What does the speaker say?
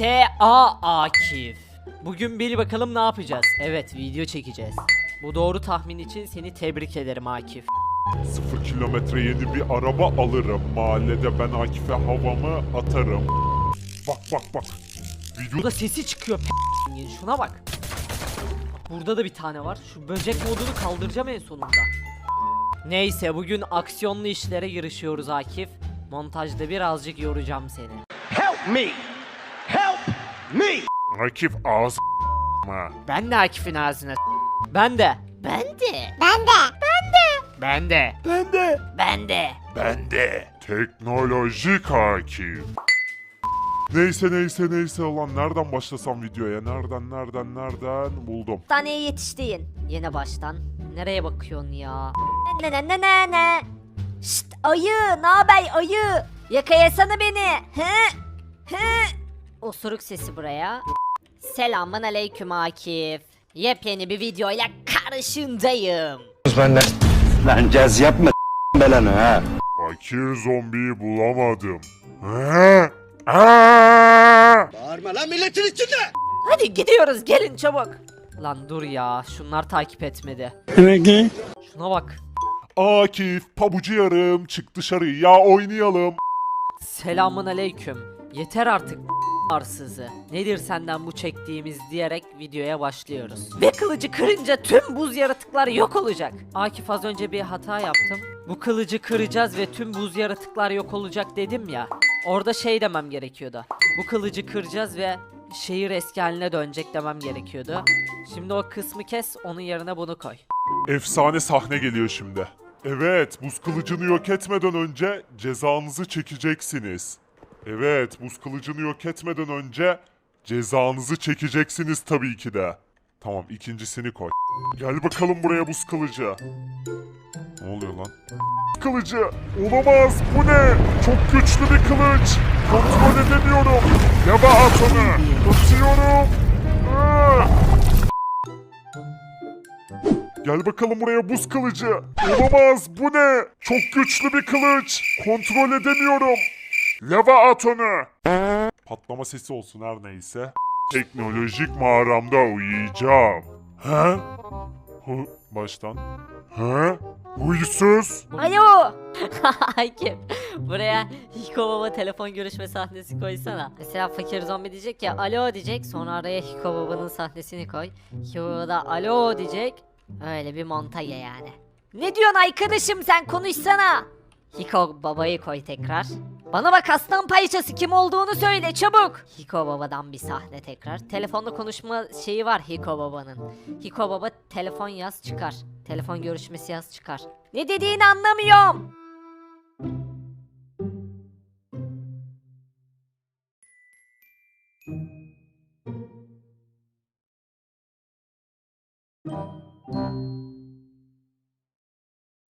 S.A. Akif. Bugün bil bakalım ne yapacağız? Evet video çekeceğiz. Bu doğru tahmin için seni tebrik ederim Akif. Sıfır kilometre yeni bir araba alırım. Mahallede ben Akif'e havamı atarım. Bak bak bak. Video Burada sesi çıkıyor p***in. Şuna bak. Burada da bir tane var. Şu böcek modunu kaldıracağım en sonunda. Neyse bugün aksiyonlu işlere girişiyoruz Akif. Montajda birazcık yoracağım seni. Help me! Me! Akif ağız mı? Ben de Akif'in ağzına s- Ben de. Ben de. Ben de. Ben de. Ben de. Ben de. Ben de. Teknolojik Akif. Neyse neyse neyse ulan nereden başlasam videoya? Nereden nereden nereden buldum. Hastaneye yetiştiğin. Yine baştan. Nereye bakıyorsun ya? Ne ne ne ne ne. Şşt ayı ne haber ayı. Yakalasana beni. He? He? Osuruk sesi buraya. Selamun aleyküm Akif. Yepyeni bir videoyla karşındayım. benden. Lan caz yapma belanı ha. Fakir zombiyi bulamadım. He? Aa! Bağırma lan milletin içinde. Hadi gidiyoruz gelin çabuk. Lan dur ya şunlar takip etmedi. Şuna bak. Akif, pabucu yarım, çık dışarıya oynayalım. Selamun aleyküm. Yeter artık arsızı. Nedir senden bu çektiğimiz diyerek videoya başlıyoruz. Ve kılıcı kırınca tüm buz yaratıklar yok olacak. Akif az önce bir hata yaptım. Bu kılıcı kıracağız ve tüm buz yaratıklar yok olacak dedim ya. Orada şey demem gerekiyordu. Bu kılıcı kıracağız ve şehir eski haline dönecek demem gerekiyordu. Şimdi o kısmı kes onun yerine bunu koy. Efsane sahne geliyor şimdi. Evet, buz kılıcını yok etmeden önce cezanızı çekeceksiniz. Evet, buz kılıcını yok etmeden önce cezanızı çekeceksiniz tabii ki de. Tamam, ikincisini koy. Gel bakalım buraya buz kılıcı. Ne oluyor lan? Kılıcı! Olamaz! Bu ne? Çok güçlü bir kılıç! Kontrol edemiyorum! Yaba at onu! Tutuyorum! Ah! Gel bakalım buraya buz kılıcı. Olamaz bu ne? Çok güçlü bir kılıç. Kontrol edemiyorum. Lava at onu. Patlama sesi olsun her neyse. Teknolojik mağaramda uyuyacağım. He? Hı, baştan. He? Huysuz. Alo. Akif buraya Hiko Baba telefon görüşme sahnesi koysana. Mesela fakir zombi diyecek ya alo diyecek sonra araya Hiko Baba'nın sahnesini koy. Hiko Baba da alo diyecek. Öyle bir montaj yani. Ne diyorsun arkadaşım sen konuşsana. Hiko Baba'yı koy tekrar. Bana bak aslan payçası kim olduğunu söyle çabuk. Hiko Baba'dan bir sahne tekrar. Telefonda konuşma şeyi var Hiko Baba'nın. Hiko Baba telefon yaz çıkar. Telefon görüşmesi yaz çıkar. Ne dediğini anlamıyorum.